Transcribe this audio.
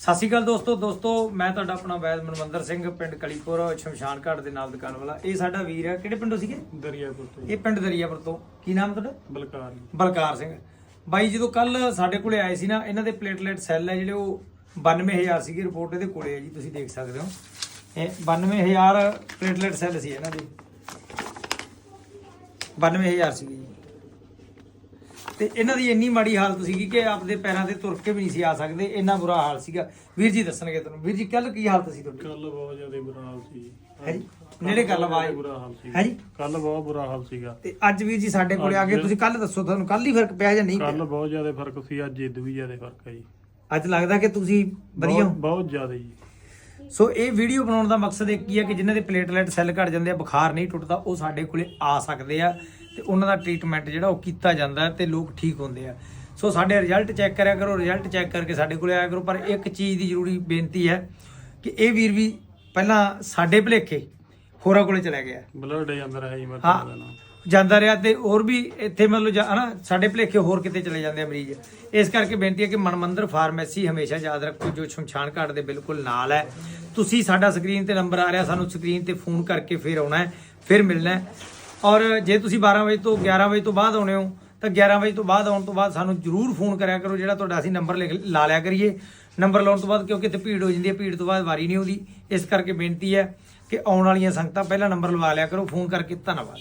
ਸਤਿ ਸ਼੍ਰੀ ਅਕਾਲ ਦੋਸਤੋ ਦੋਸਤੋ ਮੈਂ ਤੁਹਾਡਾ ਆਪਣਾ ਵੈਦ ਮਨਵੰਦਰ ਸਿੰਘ ਪਿੰਡ ਕਲੀਪੁਰ ਸ਼ਮਸ਼ਾਨ ਘਾਟ ਦੇ ਨਾਲ ਦੁਕਾਨ ਵਾਲਾ। ਇਹ ਸਾਡਾ ਵੀਰ ਹੈ। ਕਿਹੜੇ ਪਿੰਡੋਂ ਸੀਗੇ? ਦਰਿਆਪੁਰ ਤੋਂ। ਇਹ ਪਿੰਡ ਦਰੀਆਪੁਰ ਤੋਂ। ਕੀ ਨਾਮ ਤੁਹਾਡਾ? ਬਲਕਾਰ। ਬਲਕਾਰ ਸਿੰਘ। ਬਾਈ ਜਦੋਂ ਕੱਲ ਸਾਡੇ ਕੋਲੇ ਆਏ ਸੀ ਨਾ ਇਹਨਾਂ ਦੇ ਪਲੇਟਲੇਟ ਸੈੱਲ ਹੈ ਜਿਹੜੇ ਉਹ 92000 ਸੀਗੀ। ਰਿਪੋਰਟ ਇਹਦੇ ਕੋਲੇ ਹੈ ਜੀ ਤੁਸੀਂ ਦੇਖ ਸਕਦੇ ਹੋ। ਇਹ 92000 ਪਲੇਟਲੇਟ ਸੈੱਲ ਸੀ ਇਹਨਾਂ ਦੇ। 92000 ਸੀਗੀ ਜੀ। ਤੇ ਇਹਨਾਂ ਦੀ ਇੰਨੀ ਮਾੜੀ ਹਾਲਤ ਸੀਗੀ ਕਿ ਆਪਦੇ ਪੈਰਾਂ ਤੇ ਤੁਰ ਕੇ ਵੀ ਨਹੀਂ ਸੀ ਆ ਸਕਦੇ ਇੰਨਾ ਬੁਰਾ ਹਾਲ ਸੀਗਾ। ਵੀਰ ਜੀ ਦੱਸਣਗੇ ਤੁਹਾਨੂੰ। ਵੀਰ ਜੀ ਕੱਲ ਕੀ ਹਾਲਤ ਸੀ ਤੁਹਾਡੀ? ਕੱਲ ਬਹੁਤ ਜ਼ਿਆਦਾ ਬੁਰਾ ਹਾਲ ਸੀ। ਹੈ ਜੀ? ਨੇੜੇ ਗੱਲ ਆਵਾਜ਼। ਬੁਰਾ ਹਾਲ ਸੀ। ਹੈ ਜੀ? ਕੱਲ ਬਹੁਤ ਬੁਰਾ ਹਾਲ ਸੀਗਾ। ਤੇ ਅੱਜ ਵੀਰ ਜੀ ਸਾਡੇ ਕੋਲੇ ਆ ਗਏ ਤੁਸੀਂ ਕੱਲ ਦੱਸੋ ਤੁਹਾਨੂੰ ਕੱਲ ਹੀ ਫ਼ਰਕ ਪਿਆ ਜਾਂ ਨਹੀਂ? ਕੱਲ ਬਹੁਤ ਜ਼ਿਆਦਾ ਫ਼ਰਕ ਸੀ ਅੱਜ ਇਦੋਂ ਵੀ ਜ਼ਿਆਦਾ ਫ਼ਰਕ ਹੈ ਜੀ। ਅੱਜ ਲੱਗਦਾ ਕਿ ਤੁਸੀਂ ਵਧੀਆ ਬਹੁਤ ਜ਼ਿਆਦਾ ਜੀ। ਸੋ ਇਹ ਵੀਡੀਓ ਬਣਾਉਣ ਦਾ ਮਕਸਦ ਇੱਕ ਹੀ ਹੈ ਕਿ ਜਿਨ੍ਹਾਂ ਦੇ ਪਲੇਟਲੈਟ ਸੈੱਲ ਘਟ ਜਾਂਦੇ ਆ ਬੁਖਾਰ ਨਹੀਂ ਟੁੱਟਦਾ ਉਹ ਸਾਡੇ ਕੋਲੇ ਆ ਸਕਦੇ ਆ ਤੇ ਉਹਨਾਂ ਦਾ ਟ੍ਰੀਟਮੈਂਟ ਜਿਹੜਾ ਉਹ ਕੀਤਾ ਜਾਂਦਾ ਤੇ ਲੋਕ ਠੀਕ ਹੁੰਦੇ ਆ। ਸੋ ਸਾਡੇ ਰਿਜ਼ਲਟ ਚੈੱਕ ਕਰਿਆ ਕਰੋ ਰਿਜ਼ਲਟ ਚੈੱਕ ਕਰਕੇ ਸਾਡੇ ਕੋਲੇ ਆਇਆ ਕਰੋ ਪਰ ਇੱਕ ਚੀਜ਼ ਦੀ ਜ਼ਰੂਰੀ ਬੇਨਤੀ ਹੈ ਕਿ ਇਹ ਵੀਰ ਵੀ ਪਹਿਲਾਂ ਸਾਡੇ ਭਲੇਖੇ ਹੋਰਾਂ ਕੋਲੇ ਚਲਾ ਗਿਆ। ਬਲੱਡ ਜਾਂਦਾ ਰਿਹਾ ਜੀ ਮੈਂ ਹਾਂ ਤੁਹਾਨੂੰ ਦੇਣਾ ਜਾਂਦਾ ਰਿਹਾ ਤੇ ਹੋਰ ਵੀ ਇੱਥੇ ਮਤਲਬ ਜਾ- ਹਨਾ ਸਾਡੇ ਭਲੇਖੇ ਹੋਰ ਕਿਤੇ ਚਲੇ ਜਾਂਦੇ ਆ ਮਰੀਜ਼। ਇਸ ਕਰਕੇ ਬੇਨਤੀ ਹੈ ਕਿ ਮਨਮੰਦਰ ਫਾਰਮੇਸੀ ਹਮੇਸ਼ਾ ਯਾਦ ਰੱਖੋ ਜੋ ਸ਼ਮਸ਼ਾਨ ਘਾਟ ਦੇ ਬਿਲਕੁਲ ਨਾਲ ਹੈ। ਤੁਸੀਂ ਸਾਡਾ ਸਕਰੀਨ ਤੇ ਨੰਬਰ ਆ ਰਿਹਾ, ਸਾਨੂੰ ਸਕਰੀਨ ਤੇ ਫੋਨ ਕਰਕੇ ਫਿਰ ਆਉਣਾ ਹੈ, ਫਿਰ ਮਿਲਣਾ ਹੈ। ਔਰ ਜੇ ਤੁਸੀਂ 12 ਵਜੇ ਤੋਂ 11 ਵਜੇ ਤੋਂ ਬਾਅਦ ਆਉਣੇ ਹੋ, ਤਾਂ 11 ਵਜੇ ਤੋਂ ਬਾਅਦ ਆਉਣ ਤੋਂ ਬਾਅਦ ਸਾਨੂੰ ਜਰੂਰ ਫੋਨ ਕਰਿਆ ਕਰੋ, ਜਿਹੜਾ ਤੁਹਾਡਾ ਅਸੀਂ ਨੰਬਰ ਲਿਖ, ਲਾ ਲਿਆ ਕਰੀਏ। ਨੰਬਰ ਲਾਉਣ ਤੋਂ ਬਾਅਦ ਕਿਉਂਕਿ ਇੱਥੇ ਭੀੜ ਹੋ ਜਾਂਦੀ ਹੈ, ਭੀੜ ਤੋਂ ਬਾਅਦ ਵਾਰੀ ਨਹੀਂ ਆਉਂਦੀ। ਇਸ ਕਰਕੇ ਬੇਨਤੀ ਹੈ ਕਿ ਆਉਣ ਵਾਲੀਆਂ ਸੰਗਤਾਂ ਪਹਿਲਾਂ ਨੰਬਰ ਲਵਾ ਲਿਆ ਕਰੋ, ਫੋਨ ਕਰਕੇ ਧੰਨਵਾਦ।